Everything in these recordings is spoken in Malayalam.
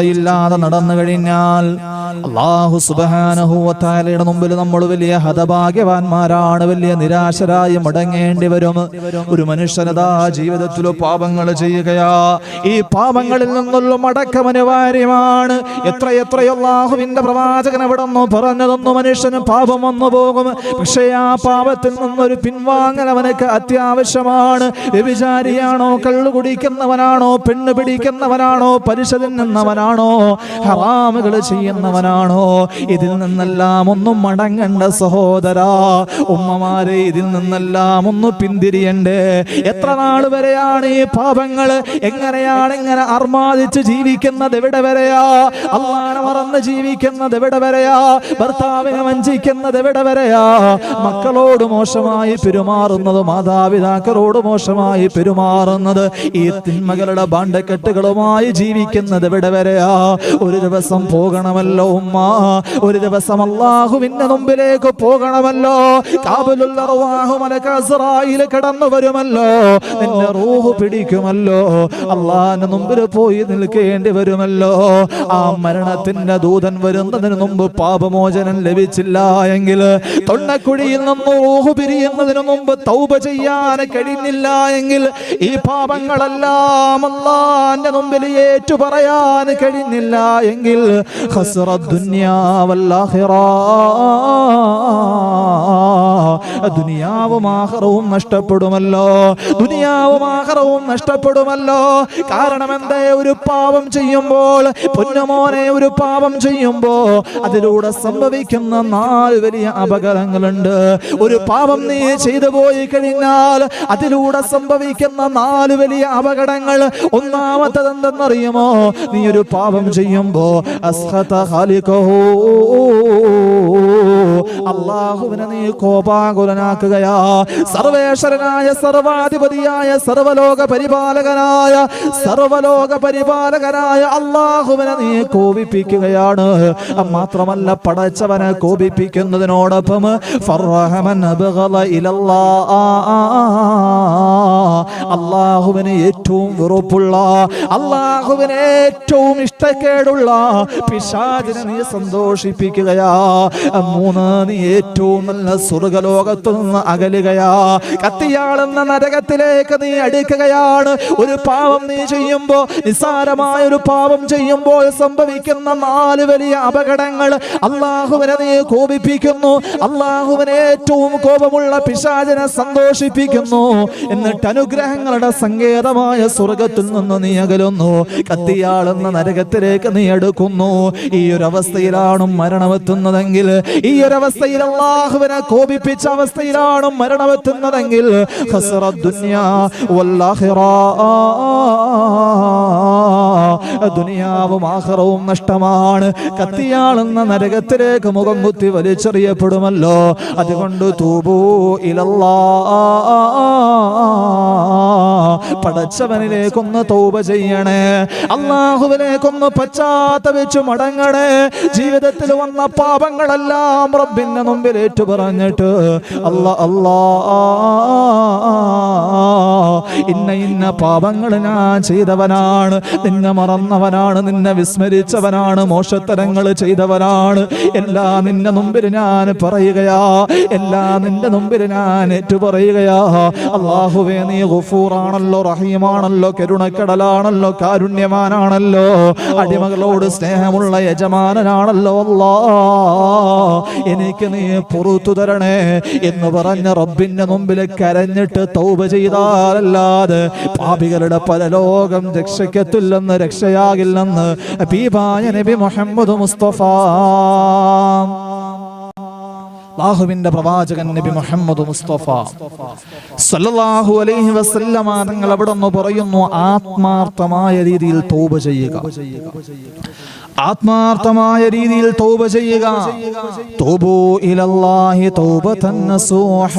ചിന്തയില്ലാതെ നടന്നു കഴിഞ്ഞാൽ അള്ളാഹു സുബാനഹുവത്താലയുടെ മുമ്പിൽ നമ്മൾ വലിയ ഹതഭാഗ്യവാന്മാരാണ്. വലിയ നിരാശരായി മടങ്ങേണ്ടി വരും. ഒരു മനുഷ്യനതാ ജീവിതത്തിൽ പാപങ്ങൾ ചെയ്യുകയാ. ഈ പാപങ്ങളിൽ നിന്നുള്ള മടക്കം അനിവാര്യമാണ് എത്ര എത്ര അള്ളാഹുവിന്റെ പ്രവാചകൻ അവിടെ നിന്ന് പറഞ്ഞതൊന്നും മനുഷ്യന് പാപം വന്നു പോകും. പക്ഷേ ആ പാപത്തിൽ നിന്നൊരു പിൻവാങ്ങൽ അവനക്ക് അത്യാവശ്യമാണ്. വ്യഭിചാരിയാണോ കള്ളു കുടിക്കുന്നവനാണോ പെണ്ണ് പിടിക്കുന്നവനാണോ പലിശ തിന്നുന്നവനാണോ ഹറാമുകൾ ചെയ്യുന്നവനാണോ ഇതിൽ നിന്നെല്ലാം ഒന്നും മടങ്ങണ്ട സഹോദര ഉമ്മമാരെ ഇതിൽ നിന്നെല്ലാം ഒന്ന് പിന്തിരിയണ്ടേ. എത്ര നാൾ വരെയാണ് ഈ പാപങ്ങൾ എങ്ങനെയാണ് ഇങ്ങനെ അർമാദിച്ച് ജീവിക്കുന്നത് എവിടെ വരെയാ? അള്ളാനെ മറന്ന് ജീവിക്കുന്നത് എവിടെ വരെയാ? ഭർത്താവിനെ വഞ്ചിക്കുന്നത് എവിടെ വരെയാ? മക്കളോട് മോശമായി പെരുമാറുന്നത് മാതാപിതാക്കളോട് മോശമായി പെരുമാറുന്നത് ഈ തിന്മകളുടെ ബാണ്ടക്കെട്ടുകളുമായി ജീവിക്കുന്നത് എവിടെ വരെയാ? ഒരു ദിവസം പോകണമല്ലോ ഉമ്മ ഒരു ദിവസം അള്ളാഹുവിന്റെ മുമ്പിലേക്ക് പോകണമല്ലോ. കടന്നു വരുമല്ലോ. നിന്റെ റൂഹ് പിടിക്കുമല്ലോ. അള്ളാഹിന്റെ മുമ്പിൽ പോയി നിൽക്കേണ്ടി വരുമല്ലോ. ആ മരണത്തിന്റെ ദൂതൻ വരുന്നതിന് മുമ്പ് പാപമോചനം ലഭിച്ചില്ല എങ്കിൽ തൊണ്ണക്കുഴിയിൽ നിന്ന് റൂഹ് പിരിയുന്നതിന് മുമ്പ് തൗപ ചെയ്യാൻ കഴിഞ്ഞില്ല എങ്കിൽ ഈ പാപങ്ങളെല്ലാം അള്ളാന്റെ മുമ്പിൽ ഏറ്റു പറയാൻ കഴിഞ്ഞില്ല എങ്കിൽ الدنيا والآخرة. ദുനിയാവും ആഹ്റവും നഷ്ടപ്പെടുമല്ലോ. ദുനിയാവും ആഹ്റവും നഷ്ടപ്പെടുമല്ലോ. കാരണം എന്തേ ഒരു പാപം ചെയ്യുമ്പോൾ പൊന്നുമോനെ ഒരു പാപം ചെയ്യുമ്പോ അതിലൂടെ സംഭവിക്കുന്ന നാല് വലിയ അപകടങ്ങളുണ്ട്. ഒരു പാപം നീ ചെയ്തു പോയി കഴിഞ്ഞാൽ അതിലൂടെ സംഭവിക്കുന്ന നാല് വലിയ അപകടങ്ങൾ ഒന്നാമത്തത് എന്തെന്നറിയുമോ നീ ഒരു പാപം ചെയ്യുമ്പോ അസ്ഹത ഖാലിഖഹു. അള്ളാഹുവിനെ നീ കോപാകുലനാക്കുകയാ. സർവേശ്വരനായ സർവാധിപതിയായ സർവലോക പരിപാലകനായ സർവലോക പരിപാലകനായ അള്ളാഹുവിനെ നീ കോപിപ്പിക്കുകയാണ്. മാത്രമല്ല പടച്ചവനെ കോപിപ്പിക്കുന്നതിനോടൊപ്പം അള്ളാഹുവിന് ഏറ്റവും വെറുപ്പുള്ള അള്ളാഹുവിന് ഏറ്റവും ഇഷ്ടക്കേടുള്ള പിശാചിനെ നീ സന്തോഷിപ്പിക്കുകയാ. മൂന്ന് നീ ഏറ്റവും നല്ല സ്വർഗലോകത്തു നിന്ന് അകലുകയാ. കത്തിയാളെന്ന നരകത്തിലേക്ക് നീ അടുക്കുകയാണ്. ഒരു പാവം നീ ചെയ്യുമ്പോ നിസ്സാരമായ ഒരു പാവം ചെയ്യുമ്പോൾ സംഭവിക്കുന്ന നാല് വലിയ അപകടങ്ങൾ അള്ളാഹുവിനെ നീ കോപിപ്പിക്കുന്നു. അള്ളാഹുവിനെ ഏറ്റവും കോപമുള്ള പിശാചനെ സന്തോഷിപ്പിക്കുന്നു. എന്നിട്ട് അനുഗ്രഹങ്ങളുടെ സങ്കേതമായ സ്വർഗത്തിൽ നിന്ന് നീ അകലുന്നു. കത്തിയാളെന്ന നരകത്തിലേക്ക് നീ എടുക്കുന്നു ഈ ഒരു അവസ്ഥയിലാണ് മരണമെത്തുന്നതെങ്കിൽ ഈ ഒരു അവസ്ഥയിൽ അള്ളാഹുവിനെ കോപിപ്പിച്ച അവസ്ഥയിലാണ് മരണമെത്തുന്നതെങ്കിൽ ദുനിയാവും ആഹ്റവും നഷ്ടമാണ്. കത്തിയാളുന്ന നരകത്തിലേക്ക് മുഖം കുത്തി വലിച്ചെറിയപ്പെടുമല്ലോ. അതുകൊണ്ട് തൂബൂ ഇലല്ലാ പടച്ചവനിലേക്കൊന്ന് തൗബ ചെയ്യണേ. അള്ളാഹുവിലേക്കൊന്ന് പശ്ചാത്തപിച്ചു മടങ്ങണേ. ജീവിതത്തിൽ വന്ന പാപങ്ങളെല്ലാം റബ്ബിന്റെ മുമ്പിൽ ഏറ്റു പറഞ്ഞിട്ട് അല്ല അല്ലാ ഇന്ന ഇന്ന പാപങ്ങൾ ഞാൻ ചെയ്തവനാണ്. നിന്നെ മറന്നവനാണ്. നിന്നെ വിസ്മരിച്ചവനാണ്. മോശത്തരങ്ങൾ ചെയ്തവനാണ്. എല്ലാം നിന്റെ മുമ്പിൽ ഞാൻ പറയുകയാ. എല്ലാം നിന്റെ മുമ്പിൽ ഞാൻ ഏറ്റു പറയുകയാ അള്ളാഹുവേ നീ ഗഫൂറാണല്ലോ റഹീമാണല്ലോ കരുണക്കടലാണല്ലോ കാരുണ്യമാനാണല്ലോ അടിമകളോട് സ്നേഹമുള്ള യജമാനനാണല്ലോ അല്ലാ. എനിക്ക് നീ പുറത്തു തരണേ എന്ന് പറഞ്ഞ റബ്ബിന്റെ മുമ്പിൽ കരഞ്ഞിട്ട് തൗബ ചെയ്താലല്ലാതെ പാപികളുടെ പരലോകം രക്ഷയ്ക്കെത്തില്ലെന്ന് രക്ഷയാകില്ലെന്ന് ഹബീബായ നബി മുഹമ്മദ് മുസ്തഫ. അള്ളാഹുവിന്റെ പ്രവാചകൻ നബി മുഹമ്മദ് മുസ്തഫ. സല്ലല്ലാഹു അലൈഹി വസല്ലമ തങ്ങൾ അവിടെ നിന്ന് പറയുന്നു ആത്മാർത്ഥമായ രീതിയിൽ തൗബ ചെയ്യുക. ആത്മാർത്ഥമായ രീതിയിൽ തൗബ ചെയ്യുക. തൗബു ഇലല്ലാഹി തൗബതൻ നസൂഹ.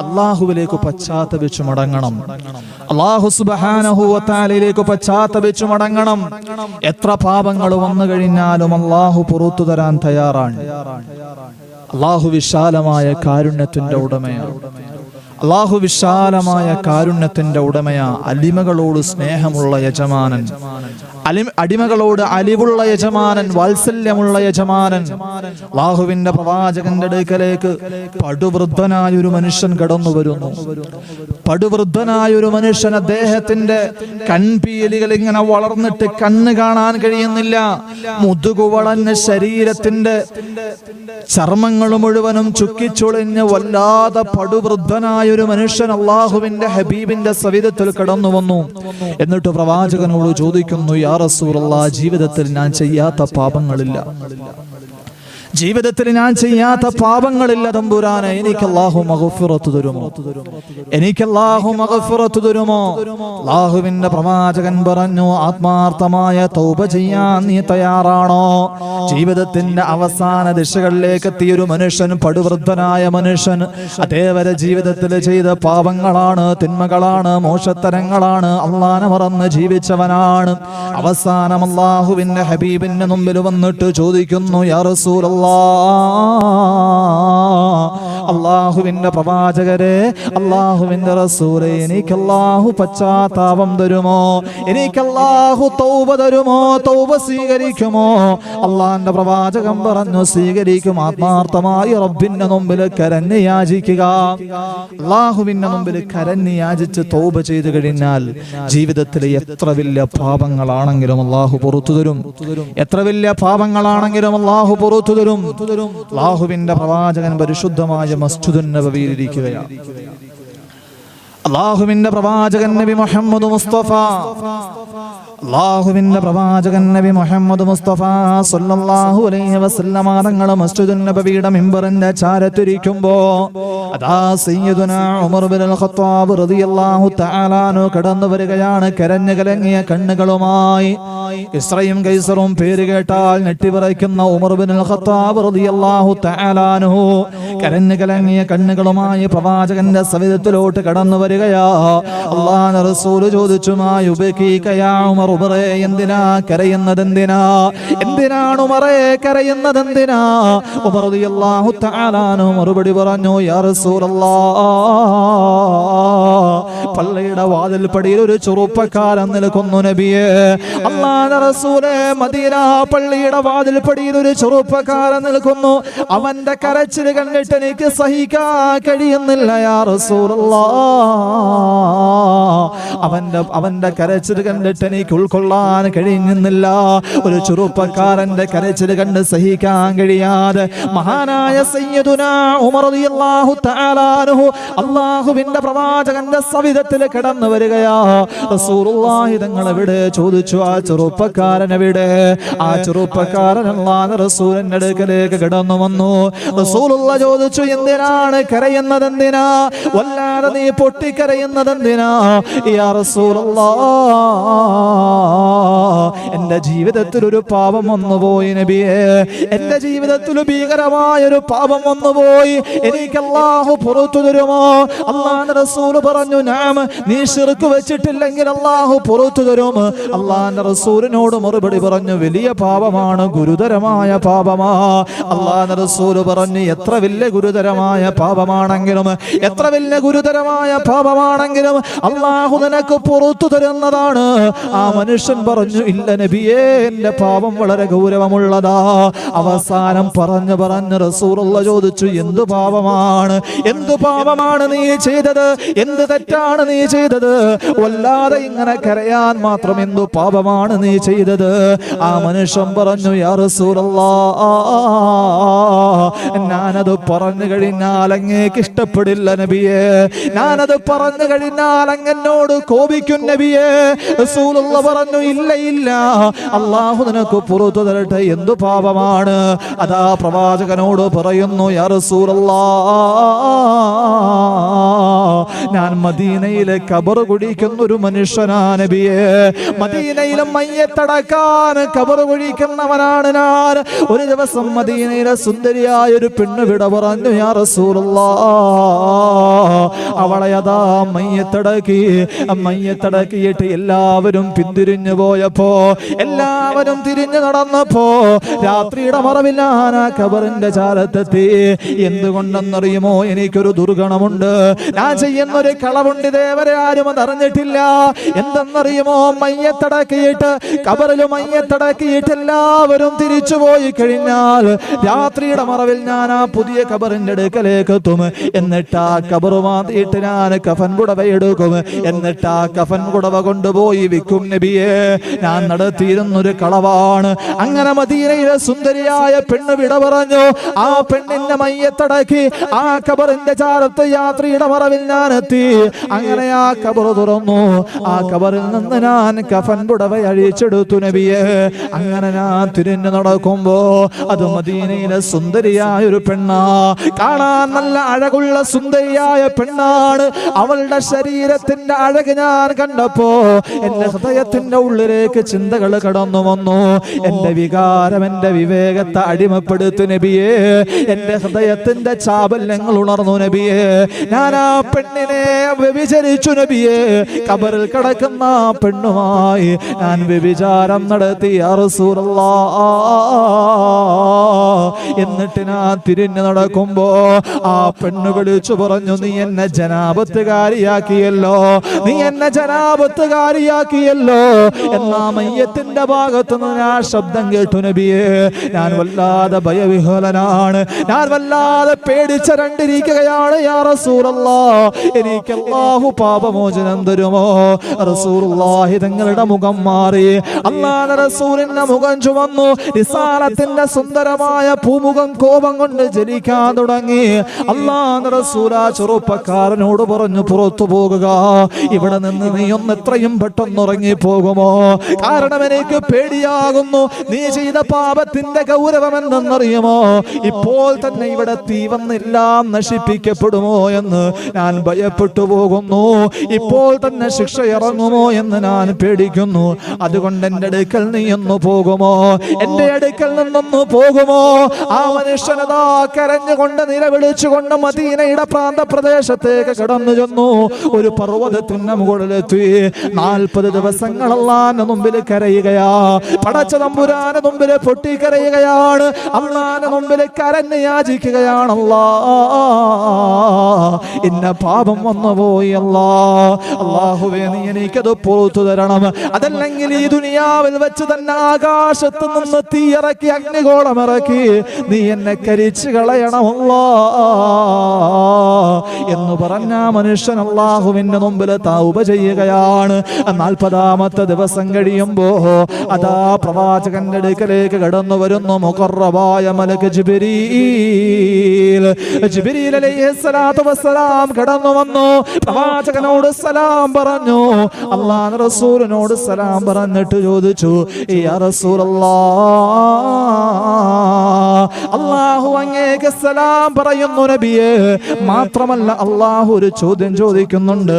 അള്ളാഹുവിലേക്ക് പശ്ചാത്തപിച്ചു മടങ്ങണം. അള്ളാഹു സുബ്ഹാനഹു വതആലയിലേക്ക് പശ്ചാത്തപിച്ചു മടങ്ങണം. എത്ര പാപങ്ങൾ വന്നു കഴിഞ്ഞാലും അള്ളാഹു പുറത്തു തരാൻ തയ്യാറാണ്. അള്ളാഹു വിശാലമായ കാരുണ്യത്തിന്റെ ഉടമയാണ്. അള്ളാഹു വിശാലമായ കാരുണ്യത്തിന്റെ ഉടമയ അലിമകളോട് സ്നേഹമുള്ള യജമാനൻ. അലി- അടിമകളോട് അലിവുള്ള യജമാനൻ വാത്സല്യമുള്ള യജമാനൻ. അള്ളാഹുവിന്റെ പ്രവാചകന്റെ അടുക്കലേക്ക് പടുവൃദ്ധനായൊരു മനുഷ്യൻ കടന്നു വരുന്നു പടുവൃദ്ധനായൊരു മനുഷ്യൻ അദ്ദേഹത്തിന്റെ കൺപീലികൾ ഇങ്ങനെ വളർന്നിട്ട് കണ്ണ് കാണാൻ കഴിയുന്നില്ല. മുതുകുവളഞ്ഞ ശരീരത്തിന്റെ ചർമ്മങ്ങൾ മുഴുവനും ചുക്കിച്ചുളിഞ്ഞ് വല്ലാതെ പടുവൃദ്ധനായ ഒരു മനുഷ്യൻ അള്ളാഹുവിന്റെ ഹബീബിന്റെ സവിധത്തിൽ കടന്നു വന്നു. എന്നിട്ട് പ്രവാചകനോട് ചോദിക്കുന്നു യാ റസൂലുള്ള ജീവിതത്തിൽ ഞാൻ ചെയ്യാത്ത പാപങ്ങളില്ല. ജീവിതത്തിൽ ഞാൻ ചെയ്യാത്ത പാപങ്ങളില്ല തമ്പുരാനെ എനിക്ക് അള്ളാഹു മഹഫിറത്ത് തരുമോ? എനിക്ക് അള്ളാഹു മഹഫിറത്ത് തരുമോ? അള്ളാഹുവിന്റെ പ്രവാചകൻ പറഞ്ഞു ആത്മാർത്ഥമായ തൗബ ചെയ്യാൻ നീ തയ്യാറാണോ? ജീവിതത്തിന്റെ അവസാന ദിശകളിലേക്ക് എത്തിയൊരു മനുഷ്യൻ പടുവൃദ്ധനായ മനുഷ്യൻ അതേവരെ ജീവിതത്തിൽ ചെയ്ത പാപങ്ങളാണ് തിന്മകളാണ് മോശത്തരങ്ങളാണ് അള്ളാനെ മറന്ന് ജീവിച്ചവനാണ്. അവസാനം അള്ളാഹുവിന്റെ ഹബീബിന്റെ മുമ്പിൽ വന്നിട്ട് ചോദിക്കുന്നു യാ റസൂലല്ലാ അള്ളാഹുവിന്റെ പ്രവാചകരെ അള്ളാഹുവിന്റെ റസൂലെ എനിക്ക് അള്ളാഹു പശ്ചാത്താപം തരുമോ? എനിക്ക് അള്ളാഹു തൗബ തരുമോ? തൗബ സ്വീകരിക്കുമോ? അള്ളാഹിന്റെ പ്രവാചകൻ പറഞ്ഞു സ്വീകരിക്കും. ആത്മാർത്ഥമായി റബ്ബിന്റെ മുമ്പിൽ കരഞ്ഞ് യാചിക്കുക. അള്ളാഹുവിന്റെ മുമ്പിൽ കരഞ്ഞ് യാചിച്ച് തൗബ ചെയ്തു കഴിഞ്ഞാൽ ജീവിതത്തിലെ എത്ര വലിയ പാപങ്ങളാണെങ്കിലും അള്ളാഹു പുറത്തു തരും. എത്ര വലിയ പാപങ്ങളാണെങ്കിലും അള്ളാഹു പുറത്തു തരും. അള്ളാഹുവിന്റെ പ്രവാചകൻ പരിശുദ്ധമായ മസ്ജിദുൻ നബവിയിൽ ഇരിക്കുകയാണ്. അള്ളാഹുവിന്റെ പ്രവാചകൻ നബി മുഹമ്മദ് മുസ്തഫ. അള്ളാഹുവിന്റെ പ്രവാചകൻ നബി മുഹമ്മദ് മുസ്തഫ സല്ലല്ലാഹു അലൈഹി വസല്ലമ തങ്ങൾ മസ്ജിദുൻ നബവിയുടെ മിമ്പറിന്റെ ചാരത്തിരിക്കുമ്പോ അതാ സയ്യിദുന ഉമർ ബിൻ അൽ ഖത്താബ് റളിയല്ലാഹു തആല അൻഹു കടന്നു വരികയാണ്. കരഞ്ഞു കലങ്ങിയ കണ്ണുകളുമായി ഇസ്രയും കൈസറും പേര് കേട്ടാൽ ഞെട്ടിവിറയ്ക്കുന്ന ഉമർ ബിൻ അൽ ഖത്താബ് റളിയല്ലാഹു തആല കരഞ്ഞു കലങ്ങിയ കണ്ണുകളുമായി പ്രവാചകന്റെ സവിധത്തിലോട്ട് കടന്നു വരികയാ. അള്ളാഹ് റസൂൽ ചോദിച്ചു മായുബക്കീകയാ ഉമർ? ഉമറേ എന്തിനാ കരയുന്നത് എന്തിനാ എന്തിനാണ് കരയുന്നത് എന്തിനാ മറുപടി പറഞ്ഞു യാ റസൂലല്ലാഹ് പള്ളിയുടെ വാതിൽപ്പടിയിൽ ഒരു ചെറുപ്പക്കാരൻ നിൽക്കുന്നു നബിയെ. അള്ളാഹൂലെ മദീന പള്ളിയുടെ വാതിൽപ്പടിയിൽ ഒരു ചെറുപ്പക്കാരൻ നിൽക്കുന്നു. അവന്റെ കരച്ചിൽ കണ്ടിട്ട് എനിക്ക് സഹിക്കാൻ കഴിയുന്നില്ല യാ റസൂലല്ലാ. അവന്റെ അവന്റെ കരച്ചിൽ കണ്ടിട്ട് എനിക്ക് ഉൾക്കൊള്ളാൻ കഴിയുന്നില്ല. ഒരു ചെറുപ്പക്കാരന്റെ കരച്ചിൽ കണ്ട് സഹിക്കാൻ കഴിയാതെ മഹാനായ അള്ളാഹുവിന്റെ പ്രവാചകന്റെ സവിധത്തിൽ കിടന്നു വരികയാ. എവിടെ ചോദിച്ചു ആ ചെറുപ്പക്കാരൻ എവിടെ? ആ ചെറുപ്പക്കാരൻ റസൂലിന്റെ അടുക്കലേക്ക് കിടന്നു വന്നു. റസൂലുള്ള ചോദിച്ചു എന്തിനാണ് കരയുന്നത് എന്തിനാ വല്ലാതെ നീ പൊട്ടിക്കരയുന്നത് എന്തിനാ എന്റെ ജീവിതത്തിൽ ഒരു പാപം വന്നുപോയി നബിയെ. എന്റെ ജീവിതത്തിൽ ഭീകരമായ ഒരു പാപം വന്നുപോയി. എനിക്ക് അള്ളാഹു പുറത്തു തരുമോ? അള്ളാഹ് റസൂൽ പറഞ്ഞു ഞാൻ നീ ശിർക്ക് വെച്ചിട്ടില്ലെങ്കിൽ അള്ളാഹു പുറത്തു തരും. അള്ളാഹ് റസൂലിനോട് മറുപടി പറഞ്ഞു വലിയ പാപമാണ് ഗുരുതരമായ പാപമാ. അള്ളാഹ് റസൂൽ പറഞ്ഞു എത്ര വലിയ ഗുരുതരമായ പാപമാണെങ്കിലും എത്ര വലിയ ഗുരുതരമായ പാപമാണെങ്കിലും അള്ളാഹു നിനക്ക് പുറത്തു തരുന്നതാണ്. ആ മനുഷ്യൻ പറഞ്ഞു ഇല്ല നബിയേ എന്റെ പാപം വളരെ ഗൗരവമുള്ളതാ. അവസാനം പറഞ്ഞു പറഞ്ഞു റസൂറുള്ള ചോദിച്ചു എന്തു പാപമാണ്? എന്തു പാപമാണ് നീ ചെയ്തത്? എന്ത് തെറ്റാണ് നീ ചെയ്തത്? വല്ലാതെ ഇങ്ങനെ കരയാൻ മാത്രം എന്തു പാപമാണ് നീ ചെയ്തത്? ആ മനുഷ്യൻ പറഞ്ഞു യാ റസൂലല്ലാ ഞാനത് പറഞ്ഞു കഴിഞ്ഞാൽ അങ്ങേക്ക് ഇഷ്ടപ്പെടില്ല നബിയെ. ഞാനത് പറഞ്ഞു കഴിഞ്ഞാൽ അങ്ങനോട് കോപിക്കും നബിയെ. റസൂലുള്ള പറഞ്ഞു ഇല്ല ഇല്ല. അള്ളാഹു നിനക്ക് പുറത്തു തരട്ടെ. എന്തു പാപമാണ്? അതാ പ്രവാചകനോട് പറയുന്നു യാ റസൂലല്ലാ. ഞാൻ മദീനയിലെ കബർ കുടിക്കുന്ന ഒരു മനുഷ്യനാ മദീനയിലെ മയ്യത്തടക്കാൻ കബർ കുഴിക്കുന്നവനാണ് ഞാൻ. ഒരു ദിവസം മദീനയിലെ സുന്ദരിയായ ഒരു പെണ്ണ് വിട പറഞ്ഞു യാ റസൂലുള്ള അവളെ അതാ മയ്യത്തടക്കി മയ്യത്തടക്കിയിട്ട് എല്ലാവരും പിന്തിരിഞ്ഞു പോയപ്പോ എല്ലാവരും തിരിഞ്ഞു നടന്നപ്പോ രാത്രിയുടെ മറവില്ലാന കബറിന്റെ ചാലത്തെത്തി എന്തുകൊണ്ടെന്നറിയുമോ എനിക്കൊരു ദുർഗണമുണ്ട്. ഞാൻ ചെയ്യുന്ന ഒരു കളവുണ്ട് ഇതേവരെ ആരും അത് അറിഞ്ഞിട്ടില്ല. എന്തെന്നറിയുമോ? മയ്യത്തടക്കിയിട്ട് കബറിൽ മയ്യത്തടക്കിയിട്ട് എല്ലാവരും തിരിച്ചു പോയി കഴിഞ്ഞാൽ രാത്രിയുടെ മറവിൽ ഞാൻ ആ പുതിയ കബറിന്റെ അടുക്കലേക്ക് എത്തും. എന്നിട്ട് ആ മാതിയിട്ട് ഞാൻ കഫൻ കുടവ എടുക്കും. എന്നിട്ട് ആ കഫൻ കുടവ കൊണ്ടുപോയി വിൽക്കും നബിയെ. ഞാൻ നടത്തിയിരുന്നൊരു കളവാണ്. അങ്ങനെ മദീനയിലെ സുന്ദരിയായ പെണ്ണ് വിട പറഞ്ഞു. ആ പെണ്ണിന്റെ മയ്യത്തടക്കി ആ കബറിന്റെ ചാരത്ത് യാത്രയുടെ മറവിൽ ഞാൻ എത്തി അങ്ങനെ ആ കബർ തുറന്നു. ആ കബറിൽ നിന്ന് ഞാൻ കഫൻ പുടവ അഴിച്ചെടുത്തു നബിയെ. അങ്ങനെ ഞാൻ തിരിഞ്ഞു നടക്കുമ്പോ അത് മദീനയിലെ സുന്ദരിയായ ഒരു പെണ്ണാ. കാണാൻ നല്ല അഴകുള്ള സുന്ദരിയായ പെണ്ണാണ്. അവളുടെ ശരീരത്തിന്റെ അഴക് ഞാൻ കണ്ടപ്പോ എന്റെ ഹൃദയത്തിന്റെ ഉള്ളിലേക്ക് ചിന്തകൾ കടന്നു വന്നു. എന്റെ വികാരം എന്റെ വിവേകത്തെ അടിമപ്പെടുത്തു നബിയെ. എന്റെ ഹൃദയത്തിന്റെ ചാബല്യങ്ങൾ ഉണർന്നു നബിയെ. ഞാൻ ആ പെണ്ണിനെ വ്യഭിചരിച്ചു നബിയെ കബറിൽ കിടക്കുന്ന പെണ്ണുമായി ഞാൻ വ്യഭിചാരം നടത്തി അറസൂറല്ല. എന്നിട്ട് ഞാൻ തിരിഞ്ഞു നടക്കുമ്പോ ആ പെണ്ണ് വിളിച്ചു പറഞ്ഞു നീ എന്നെ ജനാപത്തുകാരിയാക്കിയല്ലോ നീ എന്നെ ജനാപത്തുകാരിയാക്കിയല്ലോ. എന്നാ മയ്യത്തിന്റെ ഭാഗത്തു നിന്ന് ആ ശബ്ദം കേട്ടു നബിയെ. ഞാൻ വല്ലാതെ ഭയവിഹ്വലനാണ്. ഞാൻ വല്ലാതെ പേടിച്ച രണ്ടിരിക്കുകയാണ് യാ റസൂലല്ലാ. എനിക്ക് അള്ളാഹു പാപമോചനം തരുമോ? റസൂലുള്ളാഹി തങ്ങളുടെ മുഖം മാറി. അള്ളാഹ റസൂലിന്റെ മുഖം ചുവന്നു. നിസാലത്തിന്റെ സുന്ദരമായ പൂമുഖം കോപം കൊണ്ട് ജലിക്കാൻ തുടങ്ങി. അള്ളാഹ റസൂൽ ആ ചെറുപ്പക്കാരനോട് പറഞ്ഞു പുറത്തു പോകുക. ഇവിടെ നിന്ന് നീ ഒന്ന് എത്രയും പെട്ടെന്ന് ഉറങ്ങി പോകുമോ കാരണം എനിക്ക് പേടിയാകുന്നു. നീ ചെയ്ത പാപത്തിന്റെ ഗൗരവം എന്തെന്നറിയുമോ ഇപ്പോൾ തന്നെ ഇവിടെ തീ വന്നെല്ലാം നശിപ്പിക്കപ്പെടുമോ എന്ന്? ഞാൻ ഭയപ്പെട്ടു പോകുന്നു. ഇപ്പോൾ തന്നെ ശിക്ഷ ഇറങ്ങുമോ എന്ന് ഞാൻ പേടിക്കുന്നു. അതുകൊണ്ട് എന്റെ അടുക്കൽ നീ ഒന്ന് പോകുമോ? എന്റെ അടുക്കൽ നിന്നൊന്ന് പോകുമോ? ആ മനുഷ്യനതാ കരഞ്ഞുകൊണ്ട് നിലവിളിച്ചുകൊണ്ട് മദീനയുടെ പ്രാന്ത പ്രദേശത്തേക്ക് കടന്നു ചെന്നു. ഒരു പർവതത്തിന്റെ മുകളിലെത്തി. നാൽപ്പത് ദിവസങ്ങളല്ലാന്റെ മുമ്പിൽ കരയുകയാ. പടച്ച തമ്പുരാന്റെ മുമ്പിൽ പൊട്ടിക്കരയുകയാണ്. അള്ളാന്റെ മുമ്പിൽ കരഞ്ഞ് യാചിക്കുകയാണല്ലാ. ഇന്ന പാപം വന്നുപോയി അല്ലാ. അള്ളാഹുവേ നീ എനിക്കത് പുറത്തു തരണം. അതല്ലെങ്കിൽ ഈ ദുനിയാവിൽ വെച്ച് തന്നെ ആകാശത്ത് നിന്ന് തീയിറക്കി അഗ്നികോളം ഇറക്കി നീ എന്നെ കരിച്ചു കളയണമല്ലോ എന്ന് പറഞ്ഞ മനുഷ്യൻ അള്ളാഹുവിന്റെ മുമ്പിൽ താവുപ ചെയ്യുകയാണ്. നാൽപ്പതാമത്തെ ദിവസം കഴിയുമ്പോ അതാ പ്രവാചകന്റെ അടുക്കലേക്ക് കടന്നു വരുന്നു മുഖറവായ മലക്ക് ജിബിരി അലൈഹിസ്സലാത്തു വസ്സലാം കടന്നു വന്നു. പ്രവാചകനോട് സലാം പറഞ്ഞു. അള്ളാഹ് റസൂലിനോട് സലാം പറഞ്ഞിട്ട് ചോദിച്ചു ഈ റസൂലല്ലാ അള്ളാഹു അങ്ങേക്ക് സലാം പറയുന്നു നബിയെ. മാത്രമല്ല അള്ളാഹു ഒരു ചോദ്യം ചോദിക്കുന്നുണ്ട്.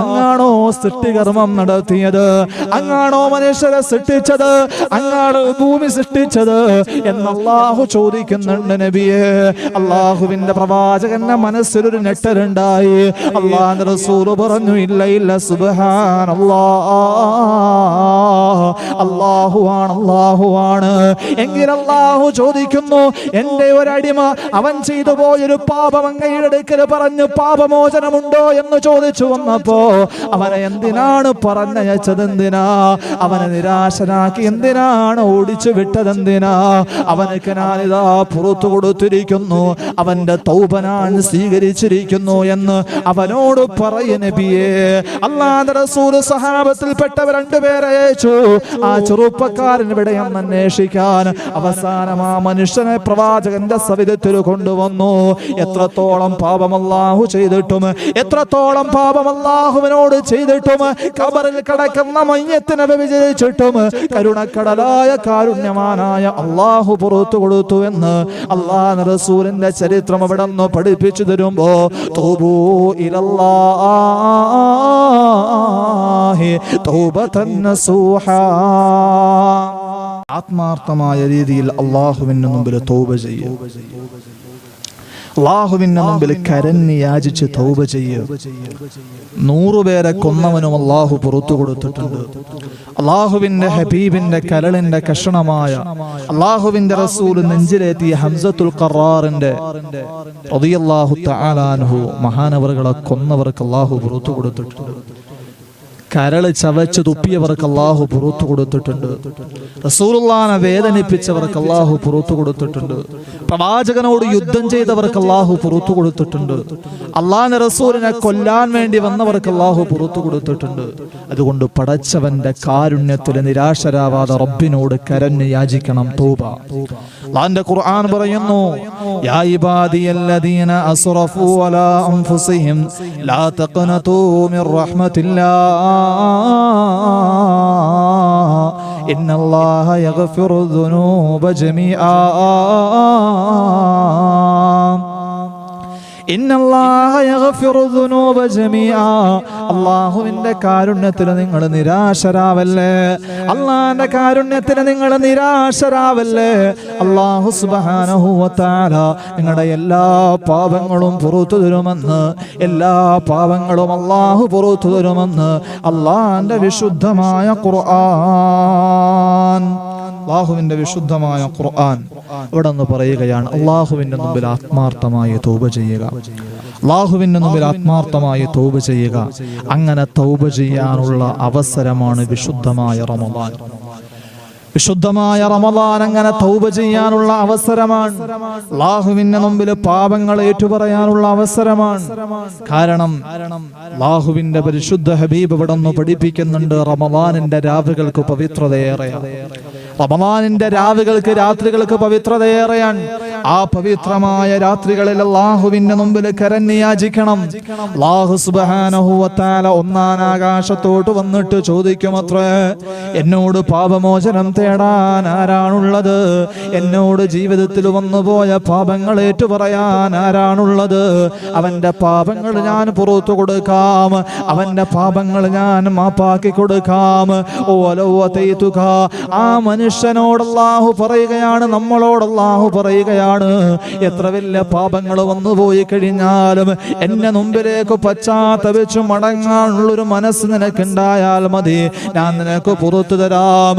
അങ്ങാണോ സൃഷ്ടികർമ്മം നടത്തിയത്? അങ്ങാണോ മനുഷ്യരെ സൃഷ്ടിച്ചത്? അങ്ങാണ് ഭൂമി സൃഷ്ടിച്ചത്? എന്ന് അള്ളാഹു ചോദിക്കുന്നുണ്ട് നബിയെ. അള്ളാഹുവിന്റെ പ്രവാചകന്റെ മനസ്സിലൊരു ഞെട്ടലുണ്ടായി. അള്ളാഹ് റസൂൽ പറഞ്ഞു ഇല്ല ഇല്ല സുബഹാൻ അള്ളാഹു ആണ് അള്ളാഹു അള്ളാഹുവാണ് അള്ളാഹുവാണ് എങ്കിൽ അള്ളാഹു ചോദിക്കുന്നു എന്റെ ഒരടിമ അവൻ ചെയ്തു പോയൊരു പാപം അങ്ങയുടെ അടുക്കൽ പറഞ്ഞു പാപമോചനമുണ്ടോ എന്ന് ചോദിച്ചു വന്നപ്പോ അവനെ എന്തിനാണ് പറഞ്ഞയച്ചത് എന്തിനാ? അവനെ നിരാശനാക്കി എന്തിനാണ് ഓടിച്ചു വിട്ടത് എന്തിനാ? അവനക്ക് ഞാനിതാ പുറത്തു കൊടുത്തിരിക്കുന്നു അവന്റെ തൗപനാൻ സ്വീകരിച്ചിരിക്കുന്നു എന്ന് അവനോട് പറയ നബിയെ. അല്ലാതെ റസൂൽ സഹാബത്തിൽപ്പെട്ടവർ അയച്ചു. ആ ചെറുപ്പക്കാരൻ ഇവിടെ ഇവിടെയെന്ന് അന്വേഷിക്കാൻ അവസാനം ആ മനുഷ്യനെ പ്രവാചകന്റെ സവിധത്തിൽ കൊണ്ടുവന്നു. എത്രത്തോളം പാപം ചെയ്തിട്ടും എത്രത്തോളം പാപം ചെയ്തിട്ടും കബറിൽ കിടക്കുന്ന മയ്യത്തിനെ വിജയിച്ചിട്ടും കരുണക്കടലായ കാരുണ്യമാനായ അള്ളാഹു പുറത്തു കൊടുത്തു എന്ന് അള്ളാഹ് റസൂലിന്റെ ചരിത്രം അവിടെ നിന്ന് പഠിപ്പിച്ചു തരുമ്പോ തോബൂ ഇലല്ലാഹി തന്നെ നസൂഹാ. ആത്മാർത്ഥമായ രീതിയിൽ അള്ളാഹുവിന്റെ മുമ്പിൽ തോപ ചെയ്യും. അള്ളാഹുവിന്റെ മുമ്പിൽ കരഞ്ഞ് യാചിച്ച് തൗബ ചെയ്യുക നൂറുപേരെ കൊന്നവനും അള്ളാഹു പുറത്തു കൊടുത്തിട്ടുണ്ട്. അള്ളാഹുവിന്റെ ഹബീബിന്റെ കരളിന്റെ കഷണമായ അള്ളാഹുവിന്റെ റസൂൽ നെഞ്ചിലേത്തിയ ഹംസത്തുൽ കറാറിന്റെ റളിയല്ലാഹു തആലാൻഹു മഹാനവറുകളെ കൊന്നവർക്ക് അള്ളാഹു പുറത്തു കൊടുത്തിട്ടുണ്ട്. കരൾ ചവച്ച് തുപ്പിയവർക്ക് അള്ളാഹു പുറത്തു കൊടുത്തിട്ടുണ്ട്. റസൂലുള്ളാനെ വേദനിപ്പിച്ചവർക്ക് അള്ളാഹു പുറത്തു കൊടുത്തിട്ടുണ്ട്. പ്രവാചകനോട് യുദ്ധം ചെയ്തവർക്ക് അള്ളാഹു പുറത്തു കൊടുത്തിട്ടുണ്ട്. അള്ളാഹിന്റെ റസൂലിനെ കൊല്ലാൻ വേണ്ടി വന്നവർക്ക് അള്ളാഹു പുറത്തു കൊടുത്തിട്ടുണ്ട്. അതുകൊണ്ട് പടച്ചവന്റെ കാരുണ്യത്തിൽ നിരാശരാവാതെ റബ്ബിനോട് കരഞ്ഞ് യാചിക്കണം തൗബ. അള്ളാഹിന്റെ ഖുർആൻ പറയുന്നു യാ അസ്റഫു അലാ അൻഫുസിഹിം ലാ തഖനതു മിർ റഹ്മത്തില്ലാ إن الله يغفر الذنوب جميعا. അള്ളാഹുവിന്റെ കാരുണ്യത്തിന് നിങ്ങൾ നിരാശരാവല്ലേ? അള്ളാഹിന്റെ കാരുണ്യത്തിന് നിങ്ങൾ നിരാശരാവല്ലേ? അള്ളാഹു സുബാനഹുവത്താല നിങ്ങളുടെ എല്ലാ പാപങ്ങളും പുറത്തു തരുമെന്ന് എല്ലാ പാപങ്ങളും അള്ളാഹു പുറത്തു തരുമെന്ന് അള്ളാഹിന്റെ വിശുദ്ധമായ ഖുർആൻ. അള്ളാഹുവിന്റെ വിശുദ്ധമായ ഖുർആൻ ഇവിടെ നിന്ന് പറയുകയാണ്. അള്ളാഹുവിന്റെ മുമ്പിൽ ആത്മാർത്ഥമായി തൗബ ചെയ്യുക. അള്ളാഹുവിന്റെ മുമ്പിൽ ആത്മാർത്ഥമായി തൗബ ചെയ്യുക. അങ്ങനെ തൗബ ചെയ്യാനുള്ള അവസരമാണ് വിശുദ്ധമായ റമദാൻ. വിശുദ്ധമായ റമദാൻ അങ്ങനെ തൗബ ചെയ്യാനുള്ള അവസരമാണ്. അള്ളാഹുവിന്റെ മുമ്പിൽ പാപങ്ങൾ ഏറ്റുപറയാനുള്ള അവസരമാണ്. കാരണം ലാഹുവിന്റെ പരിശുദ്ധ ഹബീബ് ഇവിടെ നിന്ന് പഠിപ്പിക്കുന്നുണ്ട് റമദാനിന്റെ രാവുകൾക്ക് പവിത്രതയേറെയാണ് റമദാനിന്റെ രാവുകൾക്ക് രാത്രികൾക്ക് പവിത്രതയേറെയാണ്. ആ പവിത്രമായ രാത്രികളിൽ അള്ളാഹുവിന്റെ മുമ്പിൽ കരഞ്ഞ് യാചിക്കണം. അള്ളാഹു സുബാനഹുവത്താല ഒന്നാം ആകാശത്തോട്ട് വന്നിട്ട് ചോദിക്കുമത്രേ എന്നോട് പാപമോചനം തേടാൻ ആരാണുള്ളത്? എന്നോട് ജീവിതത്തിൽ വന്നുപോയ പാപങ്ങൾ ഏറ്റുപറയാൻ ആരാണുള്ളത്? അവന്റെ പാപങ്ങൾ ഞാൻ പുറത്തു കൊടുക്കാം. അവന്റെ പാപങ്ങൾ ഞാൻ മാപ്പാക്കി കൊടുക്കാം. ഓലോ ആ മനുഷ്യനോട് അല്ലാഹു പറയുകയാണ് നമ്മളോട് അല്ലാഹു പറയുകയാണ്. എത്ര വലിയ പാപങ്ങൾ വന്നു പോയി കഴിഞ്ഞാലും എന്നെ മുമ്പിലേക്ക് പശ്ചാത്തപിച്ചു മടങ്ങാനുള്ളൊരു മനസ്സ് നിനക്കുണ്ടായാൽ മതി. ഞാൻ നിനക്ക് പുറത്തു തരാം.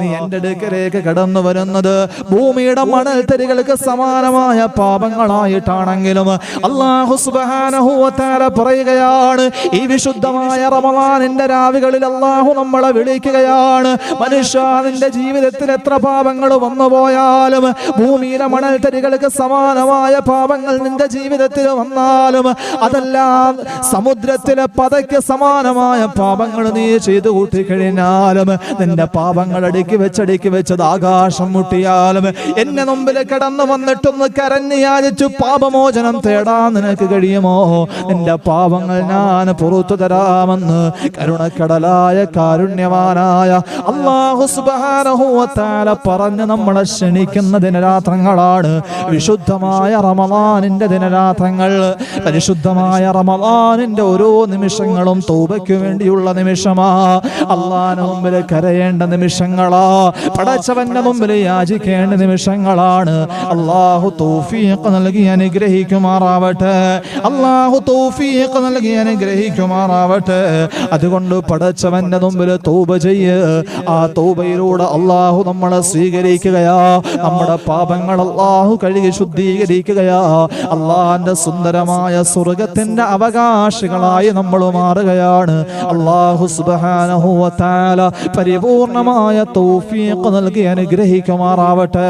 നീ എന്റെ അടുക്കലേക്ക് കടന്നു വരുന്നത് ഭൂമിയുടെ മണൽ മണൽത്തരികൾക്ക് സമാനമായ പാപങ്ങളായിട്ടാണെങ്കിലും അള്ളാഹു സുബാനഹുവത്താര പറയുകയാണ് ഈ വിശുദ്ധമായ റമദാനിന്റെ രാവികളിൽ അള്ളാഹു നമ്മളെ വിളിക്കുകയാണ്. മനുഷ്യ നിന്റെ ജീവിതത്തിൽ എത്ര പാപങ്ങൾ വന്നു പോയാലും ഭൂമിയിലെ മണൽത്തരികൾക്ക് സമാനമായ പാപങ്ങൾ നിന്റെ ജീവിതത്തിൽ വന്നാലും അതെല്ലാം സമുദ്രത്തിലെ പതയ്ക്ക് സമാനമായ പാപങ്ങൾ നീ ചെയ്തു കൂട്ടിക്കഴിഞ്ഞാലും നിന്റെ പാപങ്ങൾ അടുക്കി വെച്ചടുക്കി വെച്ചത് ആകാശം മുട്ടിയാലും എന്നെ മുമ്പിൽ കിടന്നു വന്നിട്ടൊന്ന് കരഞ്ഞു പാപമോചനം തേടാൻ നിനക്ക് കഴിയുമോ? നിന്റെ പാപങ്ങൾ ഞാൻ പുറത്തു തരാമെന്ന് കരുണക്കടലായ കാരുണ്യവാനായ പറഞ്ഞ് നമ്മളെ ക്ഷണിക്കുന്ന ദിനരാത്രങ്ങളാണ് വിശുദ്ധമായ റമദാനിന്റെ ദിനരാത്രങ്ങൾ പരിശുദ്ധമായ റമദാനിന്റെ ഓരോ നിമിഷങ്ങളും തൗബയ്ക്ക് വേണ്ടിയുള്ള നിമിഷമാ. അള്ളാഹിന് മുമ്പിൽ കരയേണ്ട നിമിഷങ്ങളാ. പടച്ചവന്റെ മുമ്പിൽ യാചിക്കേണ്ട നിമിഷങ്ങളാണ്. അള്ളാഹു തൗഫീഖ് നൽകി അനുഗ്രഹിക്കുമാറാവട്ടെ. അള്ളാഹു തൗഫീഖ് നൽകി അനുഗ്രഹിക്കുമാറാവട്ടെ. അതുകൊണ്ട് പടച്ചവന്റെ മുമ്പിൽ തൗബ ചെയ്യ്. ആ തൗബയിലൂടെ അള്ളാഹു നമ്മളെ സ്വീകരിക്കുകയാ. നമ്മുടെ പാപങ്ങൾ അള്ളാഹു കഴുകി ശുദ്ധീകരിക്കുകയാ. അള്ളാഹിന്റെ സുന്ദരമായ സ്വർഗത്തിന്റെ അവകാശികളായി നമ്മൾ മാറുകയാണ്. അള്ളാഹു സുബാനഹുല പരിപൂർണമായ തൗഫീഖ് നൽകി അനുഗ്രഹിക്കുമാറാവട്ടെ.